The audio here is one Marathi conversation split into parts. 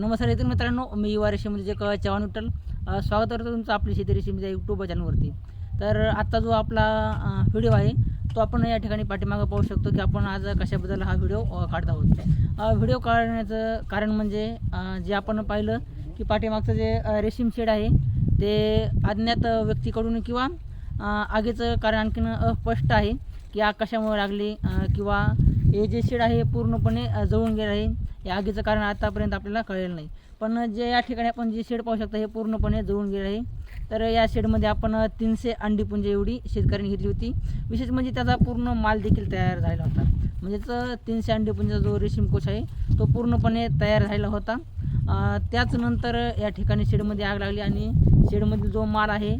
नमस्कार येथील मित्रांनो मी युवा रेशीमध्ये जे क चव्हाण विठ्ठल स्वागत करतो तुमचं आपली शेती रेशीमच्या यूट्यूब चॅनलवरती तर आत्ता जो आपला व्हिडिओ आहे तो आपण या ठिकाणी पाठीमागं पाहू शकतो की आपण आज कशाबद्दल हा व्हिडिओ काढत आहोत. व्हिडिओ काढण्याचं कारण म्हणजे जे आपण पाहिलं की पाठीमागचं जे रेशीम शेड आहे ते अज्ञात व्यक्तीकडून किंवा आगीचं कारण आणखीन स्पष्ट आहे की आग कशामुळे लागली किंवा हे जे शेड आहे हे पूर्णपणे जळून गेलं आहे. या आगीचं कारण आतापर्यंत आपल्याला कळलेलं नाही. पण जे या ठिकाणी आपण जे शेड पाहू शकता हे पूर्णपणे जळून गेलं आहे. तर या शेडमध्ये आपण तीनशे अंडीपुंजे एवढी शेतकऱ्यांनी घेतली होती. विशेष म्हणजे त्याचा पूर्ण माल देखील तयार झालेला होता. म्हणजेच तीनशे अंडीपुंजा जो रेशीम कोश आहे तो पूर्णपणे तयार झालेला होता. त्याचनंतर त्याच नंतर या ठिकाणी शेडमध्ये आग लागली आणि शेडमधील जो माल आहे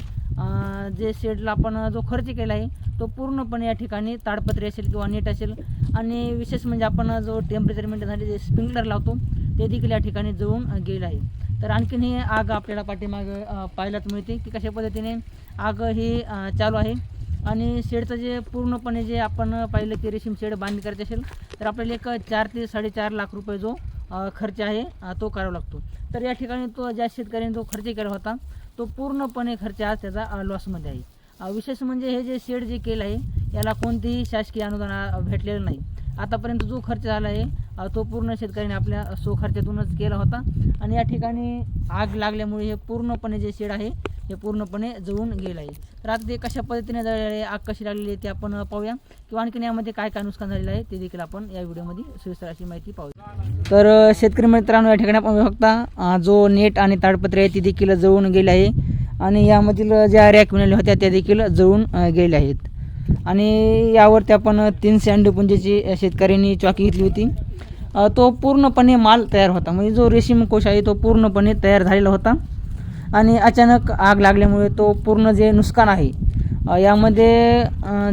जे शेडला आपण जो खर्च केला आहे तो पूर्णपणे या ठिकाणी ताडपत्री असेल किंवा नेट असेल. आणि विशेष म्हणजे आपण जो टेम्परेचर मेंटेनसाठी जे स्प्रिंकलर लावतो ते देखील या ठिकाणी जळून गेलं आहे. तर आणखीन ही आग आपल्याला पाठीमागं पाहायलाच मिळते की कशा पद्धतीने आग ही चालू आहे. आणि शेडचं जे पूर्णपणे जे आपण पाहिलं की रेशीम शेड बांधणी करायची असेल तर आपल्याला एक चार ते साडेचार लाख रुपये जो खर्च आहे तो करावा लागतो. तर या ठिकाणी तो ज्या शेतकऱ्याने जो खर्च केला होता तो पूर्णपणे खर्च आज त्याचा लॉसमध्ये आहे. विशेष म्हणजे हे जे शेड जे केलं आहे याला कोणतेही शासकीय अनुदान भेटलेलं नाही. आतापर्यंत जो खर्च झाला आहे तो पूर्ण शेतकऱ्याने आपल्या स्वखर्चातूनच केला होता. आणि या ठिकाणी आग लागल्यामुळे हे पूर्णपणे जे शेड आहे हे पूर्णपणे जळून गेलं आहे. तर आता ते कशा पद्धतीने जळलेलं आहे आग कशी लागलेली आहे ते आपण पाहूया. किंवा आणखीन यामध्ये काय काय नुकसान झालेलं आहे ते देखील आपण या व्हिडिओमध्ये सविस्तर अशी माहिती पाहूया. तर शेतकरी मित्रांनो या ठिकाणी आपण शकता जो नेट आणि ताडपत्रे आहे ते देखील जळून गेले आहे. आणि यामधील ज्या रॅक मिळाल्या होत्या त्या देखील जळून गेल्या आहेत. आणि यावरती आपण तीनशे अंडपुंजेची शेतकऱ्यांनी चॉकी घेतली होती. तो पूर्णपणे माल तयार होता. म्हणजे जो रेशीम कोश आहे तो पूर्णपणे तयार झालेला होता. आणि अचानक आग लागल्यामुळे तो पूर्ण जे नुकसान आहे यामध्ये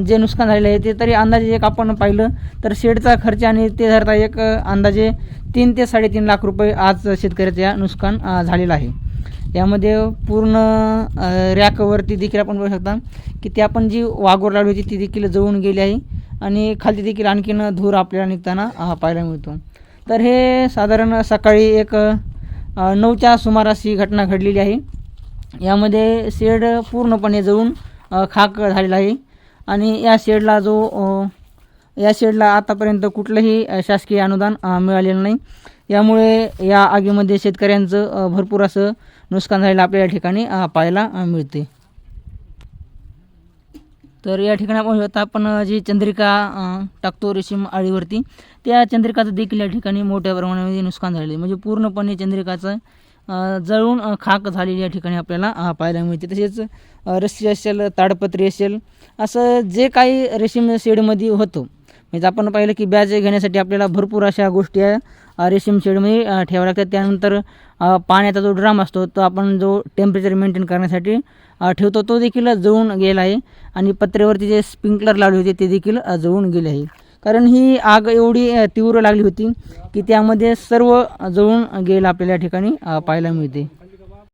जे नुकसान झालेलं आहे ते तरी अंदाजे एक आपण पाहिलं तर शेडचा खर्च आणि ते धरता एक अंदाजे तीन ते साडेतीन लाख रुपये आज शेतकऱ्याचं नुकसान झालेलं आहे. यामध्ये पूर्ण रॅकवरती देखील आपण बघू शकता की ती आपण जी वाघोर लावली होती ती देखील जळून गेली आहे आणि खाली देखील आणखीन धूर आपल्याला निघताना पाहायला मिळतो. तर हे साधारण सकाळी एक नऊच्या सुमारास ही घटना घडलेली आहे. यामध्ये शेड पूर्णपणे जळून खाक झालेला आहे. आणि या शेडला जो या शेडला आतापर्यंत कुठलंही शासकीय अनुदान मिळालेलं नाही. यामुळे या आगीमध्ये शेतकऱ्यांचं भरपूर असं नुकसान झालेलं आपल्या या ठिकाणी पाहायला मिळते. तर या ठिकाणी आपण आपण जी चंद्रिका टाकतो रेशीम आळीवरती त्या चंद्रिकाचं देखील या ठिकाणी मोठ्या प्रमाणामध्ये नुकसान झालेलं आहे. म्हणजे पूर्णपणे चंद्रिकाचं जळून खाक झालेली या ठिकाणी आपल्याला पाहायला मिळते. तसेच रस्सी असेल ताडपत्री असेल असं जे काही रेशीम शेडमध्ये होतं म्हणजे आपण पाहिलं की बॅच घेण्यासाठी आपल्याला भरपूर अशा गोष्टी रेशीम शेडमध्ये ठेवाव्या लागतात. त्यानंतर पाण्याचा जो ड्राम असतो तो आपण जो टेम्परेचर मेंटेन करण्यासाठी ठेवतो तो देखील जळून गेला आहे. आणि पत्र्यावरती जे स्प्रिंकलर लावले होते ते देखील जळून गेले आहे. कारण ही आग एवढी तीव्र लागली होती की त्यामध्ये सर्व जळून गेलं आपल्याला या ठिकाणी पाहायला मिळते.